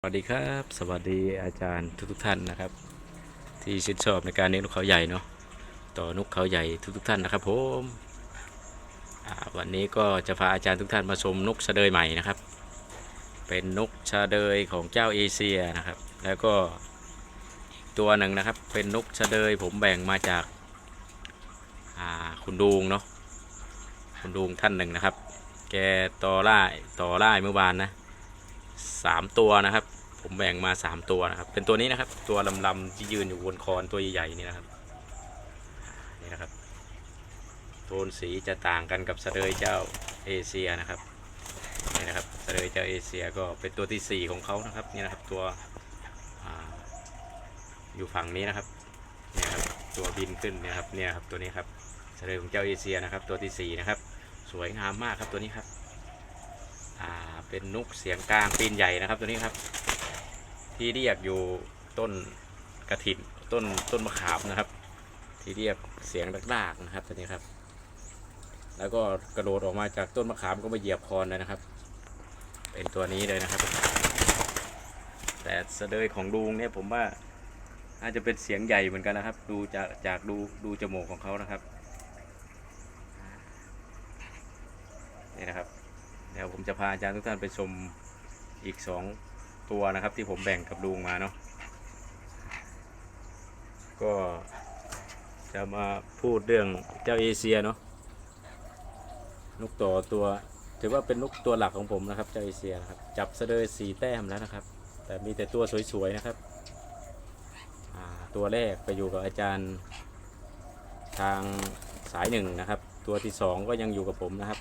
สวัสดีครับ สวัสดีอาจารย์ทุกๆท่านนะครับ ที่ชื่นชอบในการเลี้ยงนกเขาใหญ่เนาะต่อนกเขาใหญ่ทุกๆท่านนะครับผมวันนี้ก็จะพาอาจารย์ทุกท่านมาชมนกชะเดยใหม่นะครับ เป็นนกชาเดยของเจ้าเอเชียนะครับ แล้วก็ตัวหนึ่งนะครับ เป็นนกชาเดยผมแบ่งมาจากาคุณดูงเนาะคุณดูงท่านหนึ่งนะครับ แกต่อไล่ต่อไล่เมื่อวานนะ สามตัวนะครับ ผมแบ่งมาสามตัวนะครับ เป็นตัวนี้นะครับ ตัวลำๆที่ยืนอยู่บนคอนตัวใหญ่ๆนี่นะครับนี่นะครับ โทนสีจะต่างกันกับสะเดยเจ้าเอเชียนะครับนี่นะครับสะเดยเจ้าเอเชียก็เป็นตัวที่สี่ของเขานะครับนี่นะครับตัวออยู่ฝั่งนี้นะครับเนี่ยครับตัวบินขึ้นนี่ยครับเนี่ยครับตัวนี้ครับสะเดยของเจ้าเอเชียนะครับ ตัวที่สี่นะครับ สวยงามมากครับตัวนี้ครับ อ่าเป็นนกเสียงกลางปีนใหญ่นะครับ ตัวนี้ครับ ที่เรียกอยู่ต้นกระถินต้นต้นมะขามนะครับ ที่เรียกเสียงดากๆนะครับตัวนี้ครับ แล้วก็กระโดดออกมาจากต้นมะขามก็มาเหยียบคอนเลยนะครับ เป็นตัวนี้เลยนะครับ แต่สะเดยของลุงเนี่ยผมว่าอาจจะเป็นเสียงใหญ่เหมือนกันนะครับ ดูจากจากดูดูจมูกของเขานะครับนี่นะครับ เดี๋ยวผม จะพาอาจารย์ทุกท่านไปชมอีกสองตัวนะครับ ที่ผมแบ่งกับลุงมาเนาะก็จะมาพูดเรื่องเจ้าเอเชียเนาะนกต่อตัว ถือว่าเป็นนกตัวหลักของผมนะครับเจ้าเอเชียนะครับ จับเสดยสีแต้มแล้วนะครับ แต่มีแต่ตัวสวยๆนะครับตัวแรกไปอยู่กับอาจารย์ทางสายหนึ่งนะครับ ตัวที่สองก็ยังอยู่กับผมนะครับ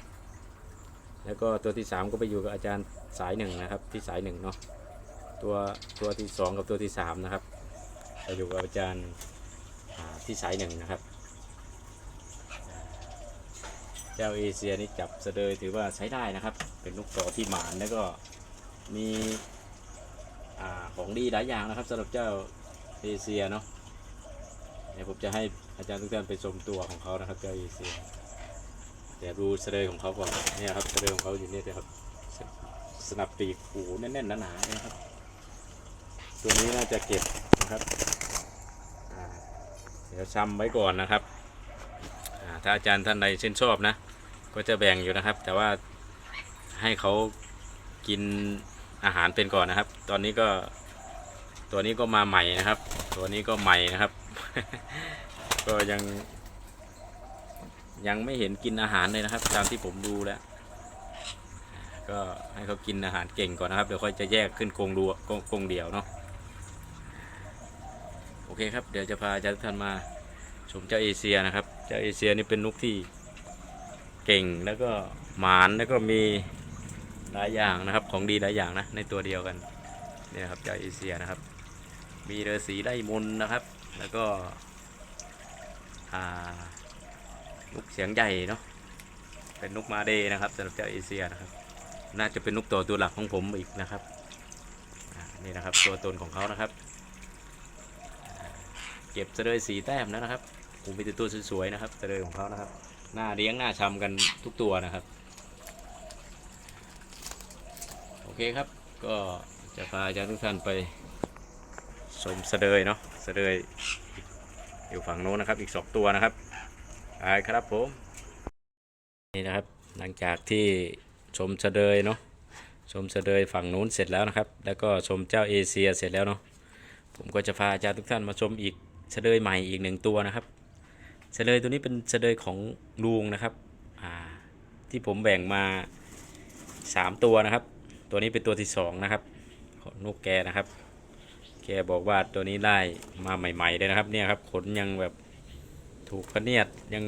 แล้วก็ตัวที่ 3 ก็ไปอยู่กับอาจารย์สายหนึ่งนะครับ ที่สายหนึ่งเนาะตัวตัวที่ 2 กับตัวที่3นะครับไปอยู่กับอาจารย์ที่สายหนึ่งนะครับ เจ้าเอเชียนี่จับเสะเดยถือว่าใช้ได้นะครับ เป็นนกต่อที่หมานแล้วก็มีอของดีหลายอย่างนะครับสำหรับเจ้าเอเชียเนาะเดี๋ยวผมจะให้อาจารย์ทุกท่านไปชมตัวของเขานะครับเจ้าเอเชีย เดี๋ยวดูเสลยของเขาก่อนเนี่ยครับเสลยของเขาอยู่เนี่ยนะครับสสนับปีกหูแน่นๆหนาๆนะครับ ตัวนี้น่าจะเก็บนะครับเดี๋ยวซ้ำไว้ก่อนนะครับถ้าอาจารย์ท่านใดชื่นชอบนะ ก็จะแบ่งอยู่นะครับ แต่ว่าให้เขากินอาหารเป็นก่อนนะครับ ตอนนี้ก็ตัวนี้ก็มาใหม่นะครับ ตัวนี้ก็ใหม่นะครับ ก็ยัง ยังไม่เห็นกินอาหารเลยนะครับ ตามที่ผมดูแล้ว ก็ให้เขากินอาหารเก่งก่อนนะครับ เดี๋ยวค่อยจะแยกขึ้นกรงดูกรงกรงเดี่ยวเนาะโอเคครับ เดี๋ยวจะพาอาจารย์ทุกท่านมาชมเจ้าเอเชียนะครับ เจ้าเอเชียนี่เป็นนกที่เก่งแล้วก็หมานแล้วก็มีหลายอย่างนะครับของดีหลายอย่างนะในตัวเดียวกันนี่นะครับเจ้าเอเชียนะครับ มีเรือสีไล่มนนะครับ แล้วก็อ่า นกเสียงใหญ่เนาะเป็นนกมาเดนะครับสำหรับเจ้าเอเชียนะครับ น่าจะเป็นนกตัวตัวหลักของผมอีกนะครับนี่นะครับตัวตนของเขานะครับ เก็บเสะเดยสีแต้มแล้วนะครับผมมีแต่ตัวสวยๆนะครับเสะเดยของเขานะครับหน้าเลี้ยงหน้าชำกันทุกตัวนะครับ โอเคครับก็จะพาอาจารย์ทุกท่านไปชมเสะเดยเนาะเสะเดยอยู่ฝั่งโน้นนะครับอีกสองตัวนะครับ ไปครับผมนี่นะครับหลังจากที่ชมเสะเดยเนาะชมเสะเดยฝั่งนู้นเสร็จแล้วนะครับ แล้วก็ชมเจ้าเอเชียเสร็จแล้วเนาะผมก็จะพาอาจารย์ทุกท่านมาชมอีกเสะเดยใหม่อีกหนึ่งตัวนะครับเสะเดยตัวนี้เป็นเสะเดยของลุงนะครับอ่าที่ผมแบ่งมาสามตัวนะครับ ตัวนี้เป็นตัวที่สองนะครับของนกแกนะครับ แกบอกว่าตัวนี้ได้มาใหม่ๆเลยนะครับเนี่ยครับขนยังแบบ ถูกพะเนียดยัง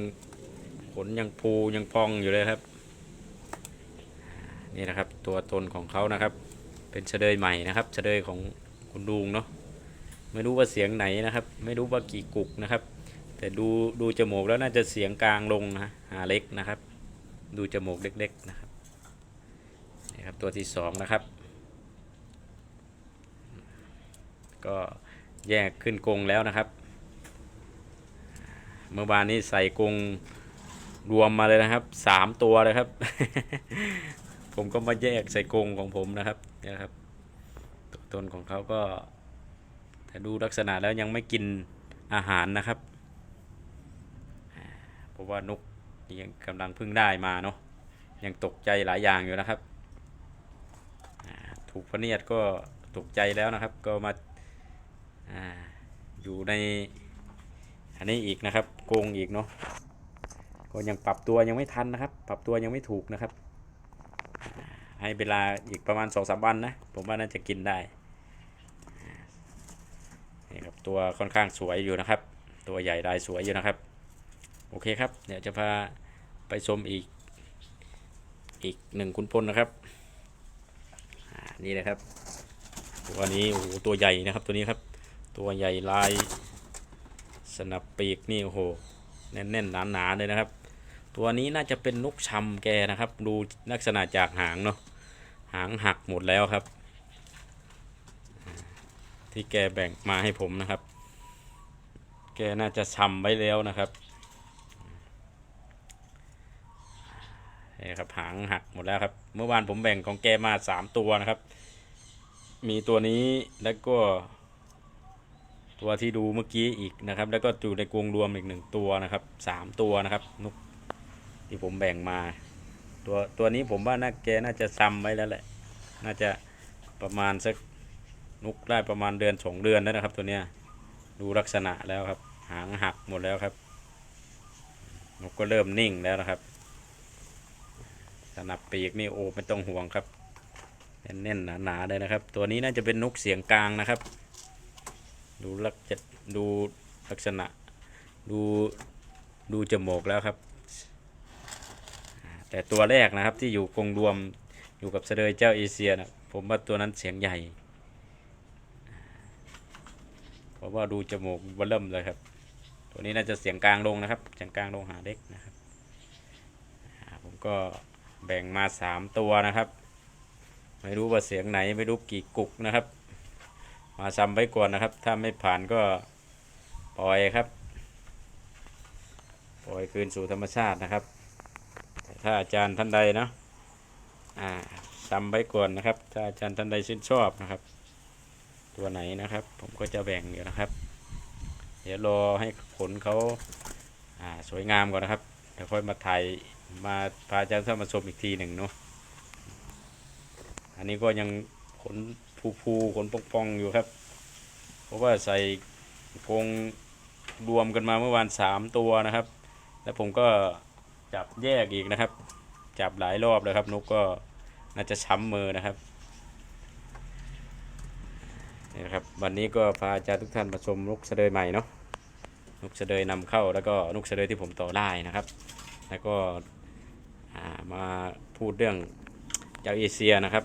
ขนยังปูยังพองอยู่เลยครับ นี่นะครับตัวตนของเขานะครับ เป็นเฉลยใหม่นะครับเฉลยของคุณลุงเนาะไม่รู้ว่าเสียงไหนนะครับ ไม่รู้ว่ากี่กุกนะครับ แต่ดูดูจมูกแล้วน่าจะเสียงกลางลงนะหาเล็กนะครับ ดูจมูกเล็กๆนะครับนี่ครับตัวที่สองนะครับ ก็แยกขึ้นกรงแล้วนะครับ เมื่อวานนี้ใส่กรงรวมมาเลยนะครับสามตัวเลยครับ ผมก็มาแยกใส่กรงของผมนะครับนี่นะครับตัวตนของเขาก็แต่ดูลักษณะแล้วยังไม่กินอาหารนะครับเพราะว่านกยังกำลังเพิ่งได้มาเนาะยังตกใจหลายอย่างอยู่นะครับถูกพะเนียดก็ตกใจแล้วนะครับ ก็มาอาอยู่ใน อันนี้อีกนะครับ โกงอีกเนาะก็ยังปรับตัวยังไม่ทันนะครับ ปรับตัวยังไม่ถูกนะครับ ให้เวลาอีกประมาณสองสามวันนะ ผมว่าน่าจะกินได้นี่ครับตัวค่อนข้างสวยอยู่นะครับ ตัวใหญ่ลายสวยอยู่นะครับ โอเคครับ เดี๋ยวจะพาไปชมอีกอีกหนึ่งคุณพลนะครับนี่นะครับ ตัวนี้โอ้โหตัวใหญ่นะครับตัวนี้ครับ ตัวใหญ่ลาย สนับปีกนี่โอ้โหแน่นๆหนาๆเลยนะครับ ตัวนี้น่าจะเป็นนกชำแกนะครับ ดูลักษณะจากหางเนาะหางหักหมดแล้วครับ ที่แกแบ่งมาให้ผมนะครับ แกน่าจะช้ำไว้แล้วนะครับนี่ครับหางหักหมดแล้วครับ เมื่อวานผมแบ่งของแกมาสามตัวนะครับ มีตัวนี้แล้วก็ ตัวที่ดูเมื่อกี้อีกนะครับ แล้วก็อยู่ในกรงรวมอีกหนึ่งตัวนะครับสามตัวนะครับนกที่ผมแบ่งมา ตัวตัวนี้ผมว่าน่าแกน่าจะซ้ำไว้แล้วแหละ น่าจะประมาณสักนุกได้ประมาณเดือนสองเดือนแล้วนะครับ ตัวเนี้ยดูลักษณะแล้วครับ หางหักหมดแล้วครับ นกก็เริ่มนิ่งแล้วนะครับสนับปีกนี่โอ้ไม่ต้องห่วงครับแน่นๆหนาๆเลยนะครับ ตัวนี้น่าจะเป็นนกเสียงกลางนะครับ ดูลักจะดูลักษณะ ดูดูจมูกแล้วครับ แต่ตัวแรกนะครับที่อยู่กงรวมอยู่กับเสดยเจ้าเอเชียนะผมว่าตัวนั้นเสียงใหญ่ เพราะว่าดูจมูกเบเริ่มเลยครับ ตัวนี้น่าจะเสียงกลางลงนะครับ เสียงกลางลงหาเด็กนะครับ ผมก็แบ่งมาสามตัวนะครับ ไม่รู้ว่าเสียงไหนไม่รู้กี่กุกนะครับ มาซ้ำไว้ก่อนนะครับ ถ้าไม่ผ่านก็ปล่อยครับ ปล่อยคืนสู่ธรรมชาตินะครับ ถ้าอาจารย์ท่านใดเนาะอ่าซ้ำไว้ก่อนนะครับ ถ้าอาจารย์ท่านใดชื่นชอบนะครับ ตัวไหนนะครับ ผมก็จะแบ่งอยู่นะครับ เดี๋ยวรอให้ผลเขาอ่าสวยงามก่อนนะครับเดี๋ยวค่อยมาถ่ายมาพาอาจารย์ท่านมาชมอีกทีหนึ่งเนาะอันนี้ก็ยัง ขนภูภูๆขนปองๆอยู่ครับ เพราะว่าใส่กรงรวมกันมาเมื่อวานสามตัวนะครับ แล้วผมก็จับแยกอีกนะครับ จับหลายรอบเลยครับ นกก็น่าจะช้ำมือนะครับนี่นะครับ วันนี้ก็พาอาจารย์ทุกท่านมาชมนกเสดยใหม่เนาะนกเสดยนำเข้าแล้วก็นกเสดยที่ผมต่อได้นะครับ แล้วก็ามาพูดเรื่องเจ้าเอเชียนะครับ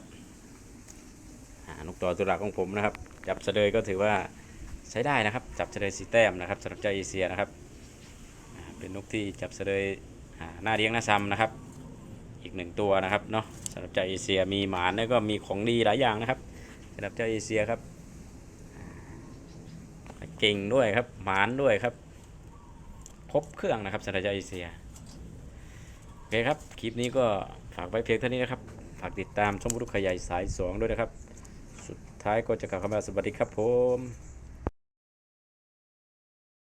นกต่อตัวหลักของผมนะครับ จับเสดยก็ถือว่าใช้ได้นะครับ จับเสดยสีแต้มนะครับสำหรับเจ้าเอเชียนะครับ เป็นนกที่จับเสดยอ่าหน้าเลี้ยงหน้าซ้ำนะครับ อีกหนึ่งตัวนะครับเนาะสำหรับเจ้าเอเชียมีหมานแล้วก็มีของดีหลายอย่างนะครับสำหรับเจ้าเอเชียครับเก่งด้วยครับหมานด้วยครับครบเครื่องนะครับสำหรับเจ้าเอเชียโอเคครับ คลิปนี้ก็ฝากไว้เพียงเท่านี้นะครับ ฝากติดตามชมบุรุษขยายสาย2ด้วยนะครับ ท้ายก็จะกล่าวคำว่าสวัสดีครับผม